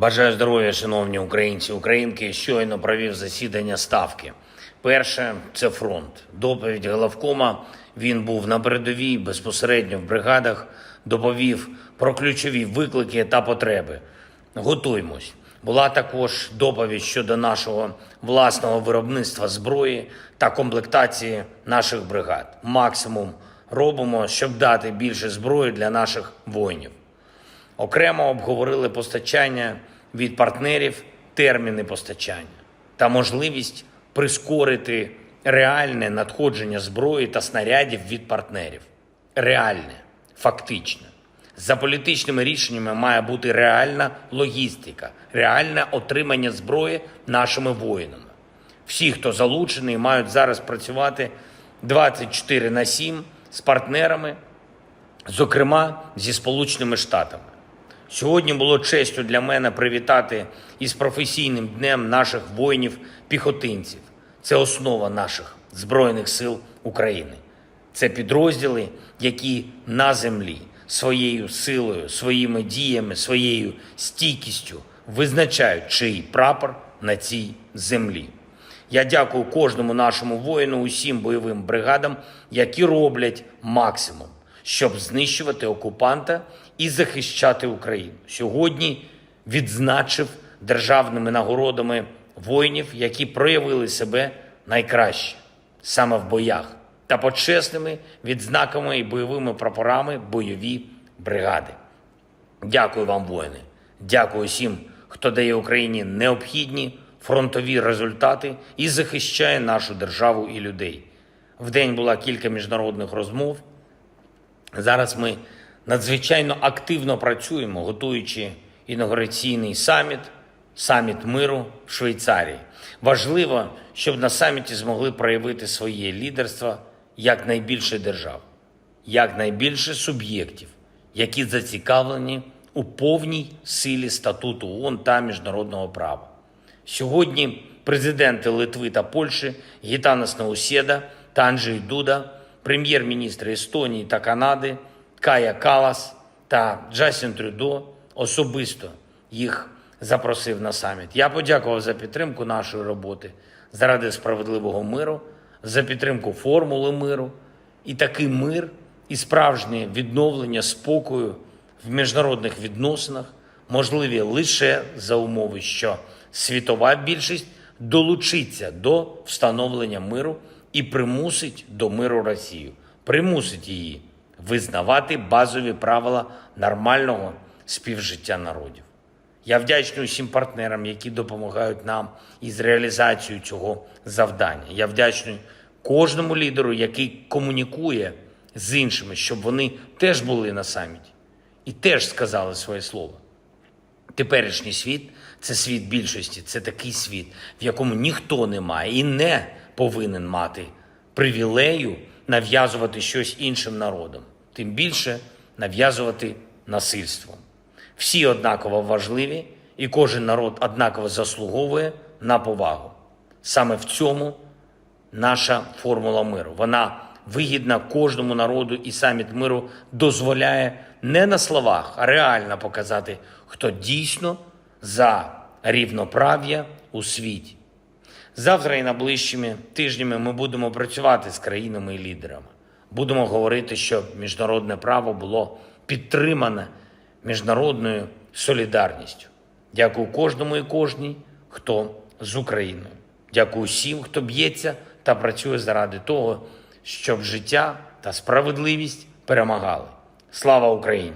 Бажаю здоров'я, шановні українці, українки. Щойно провів засідання ставки. Перше це фронт. Доповідь головкома. Він був на передовій безпосередньо в бригадах. Доповів про ключові виклики та потреби. Готуймось. Була також доповідь щодо нашого власного виробництва зброї та комплектації наших бригад. Максимум робимо, щоб дати більше зброї для наших воїнів. Окремо обговорили постачання від партнерів, терміни постачання та можливість прискорити реальне надходження зброї та снарядів від партнерів. Реальне, фактичне. За політичними рішеннями має бути реальна логістика, реальне отримання зброї нашими воїнами. Всі, хто залучений, мають зараз працювати 24 на 7 з партнерами, зокрема зі Сполученими Штатами. Сьогодні було честю для мене привітати із професійним днем наших воїнів-піхотинців. Це основа наших Збройних сил України. Це підрозділи, які на землі своєю силою, своїми діями, своєю стійкістю визначають, чий прапор на цій землі. Я дякую кожному нашому воїну, усім бойовим бригадам, які роблять максимум, щоб знищувати окупанта і захищати Україну. Сьогодні відзначив державними нагородами воїнів, які проявили себе найкраще саме в боях, та почесними відзнаками і бойовими прапорами бойові бригади. Дякую вам, воїни. Дякую всім, хто дає Україні необхідні фронтові результати і захищає нашу державу і людей. Вдень була кілька міжнародних розмов. Зараз ми надзвичайно активно працюємо, готуючи інаугураційний саміт, саміт миру в Швейцарії. Важливо, щоб на саміті змогли проявити своє лідерство якнайбільше держав, якнайбільше суб'єктів, які зацікавлені у повній силі статуту ООН та міжнародного права. Сьогодні президенти Литви та Польщі Гітанас Наусєда та Анджей Дуда, прем'єр-міністри Естонії та Канади Кая Калас та Джасін Трюдо особисто їх запросив на саміт. Я подякував за підтримку нашої роботи заради справедливого миру, за підтримку формули миру. І такий мир і справжнє відновлення спокою в міжнародних відносинах можливі лише за умови, що світова більшість долучиться до встановлення миру і примусить до миру Росію, примусить її визнавати базові правила нормального співжиття народів. Я вдячний усім партнерам, які допомагають нам із реалізацією цього завдання. Я вдячний кожному лідеру, який комунікує з іншими, щоб вони теж були на саміті і теж сказали своє слово. Теперішній світ це світ більшості, це такий світ, в якому ніхто не має і не повинен мати привілею нав'язувати щось іншим народам, тим більше нав'язувати насильством. Всі однаково важливі, і кожен народ однаково заслуговує на повагу. Саме в цьому наша формула миру. Вона вигідна кожному народу, і саміт миру дозволяє не на словах, а реально показати, хто дійсно за рівноправ'я у світі. Завтра і найближчими тижнями ми будемо працювати з країнами і лідерами. Будемо говорити, щоб міжнародне право було підтримане міжнародною солідарністю. Дякую кожному і кожній, хто з Україною. Дякую всім, хто б'ється та працює заради того, щоб життя та справедливість перемагали. Слава Україні!